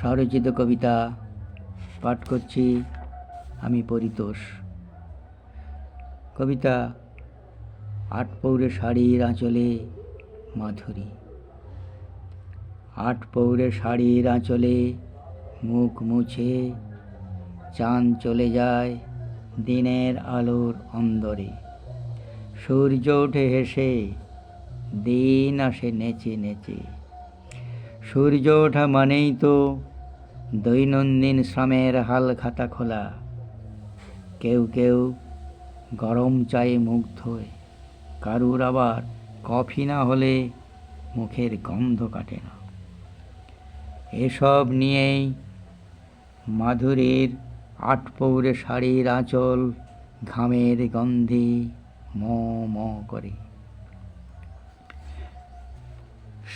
স্বরচিত কবিতা পাঠ করছি আমি পরিতোষ। কবিতা, আট পৌরে শাড়ির আঁচলে মাধুরী। আট পৌরে শাড়ির আঁচলে মুখ মুছে চাঁদ চলে যায় দিনের আলোর অন্দরে। সূর্য ওঠে হেসে, দিন আসে নেচে নেচে। সূর্য ওঠা মানেই তো দৈনন্দিন শ্রমের হাল খাতা খোলা। কেউ কেউ গরম চায়ে মুগ্ধই কারুর আবার কফি না হলে মুখের গন্ধ কাটে না। এসব নিয়েই মাধুরীর আটপৌরে শাড়ির আঁচল ঘামের গন্ধে ম ম করে।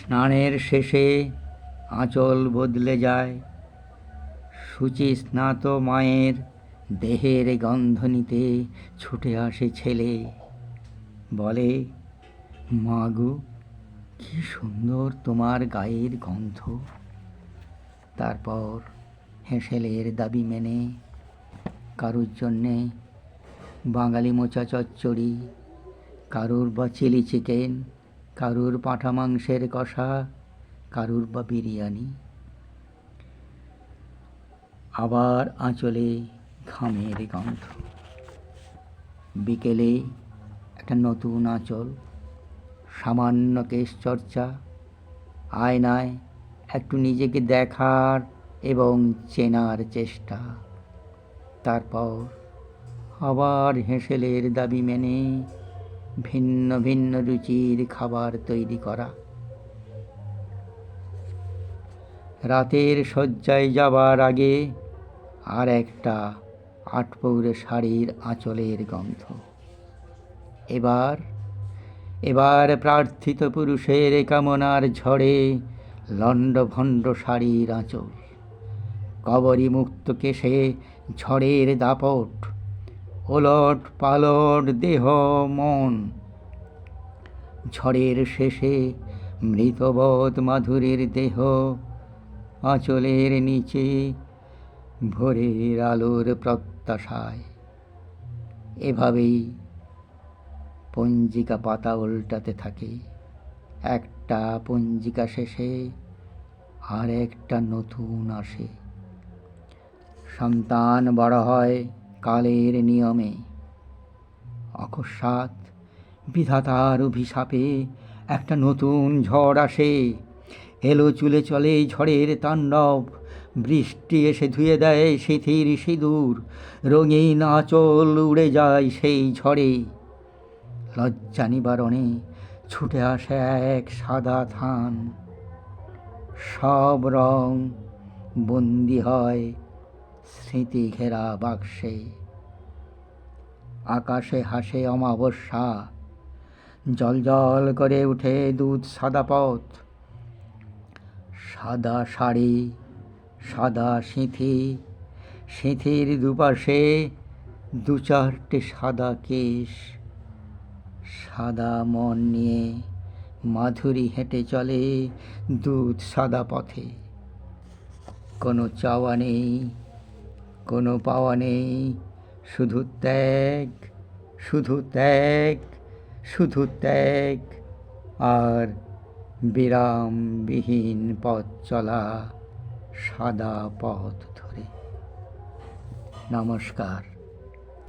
স্নানের শেষে আঁচল বদলে যায়। শুচি স্নাত মায়ের দেহের গন্ধ নিতে ছুটে আসে ছেলে। বলে মাগু কি সুন্দর তোমার গায়ের গন্ধ। তারপর হেঁসেলের দাবি মেনে কারুর জন্যে বাঙালি মোচা চচ্চড়ি, কারুর বা চিলি চিকেন কারুর পাঁঠা মাংসের কষা, কারুর বা বিরিয়ানি। আবার আঁচলে ঘামের গন্ধ। বিকেলে একটা নতুন আঁচল, সামান্য কেশ চর্চা, আয়নায় একটু নিজেকে দেখার এবং চেনার চেষ্টা। তারপর আবার হেঁসেলের দাবি মেনে ভিন্ন ভিন্ন রুচির খাবার তৈরি করা। রাতের শয্যায় যাবার আগে আর একটা আটপৌরে শাড়ির আঁচলের গন্ধ। এবার এবার প্রার্থিত পুরুষের কামনার ঝড়ে লণ্ডভণ্ড শাড়ির আঁচল। কবরী মুক্ত কেশে ঝড়ের দাপট ওলট পালট দেহ মন। ঝড়ের শেষে মৃতবধ মাধুরীর দেহ আঁচলের নিচে ভোরের আলোর প্রত্যাশায়। এভাবেই পঞ্জিকা পাতা উল্টাতে থাকে। একটা পঞ্জিকা শেষে আর একটা নতুন আসে। সন্তান বড় হয় কালের নিয়মে। অকস্মাৎ বিধাতার অভিশাপে একটা নতুন ঝড় আসে। এলো চুলে চলে ঝড়ের তাণ্ডব। বৃষ্টি এসে ধুয়ে দেয় শিথির সিঁদুর। রঙিন আঁচল উড়ে যায় সেই ঝড়ে। লজ্জা নিবারণে ছুটে আসে এক সাদা থান। সব রং বন্দি হয় স্মৃতি ঘেরা বাক্সে। আকাশে হাসে অমাবস্যা। জল জল করে উঠে দুধ সাদা পথ। সাদা শাড়ি, সাদা সিঁথি, সিঁথির দুপাশে দু চারটে সাদা কেশ। সাদা মন নিয়ে মাধুরী হেঁটে চলে দুধ সাদা পথে। কোনো চাওয়া নেই। কোনো পাওয়া নেই। শুধু ত্যাগ শুধু ত্যাগ শুধু ত্যাগ, আর বিরামবিহীন পথ চলা সাদা পথ ধরে। নমস্কার।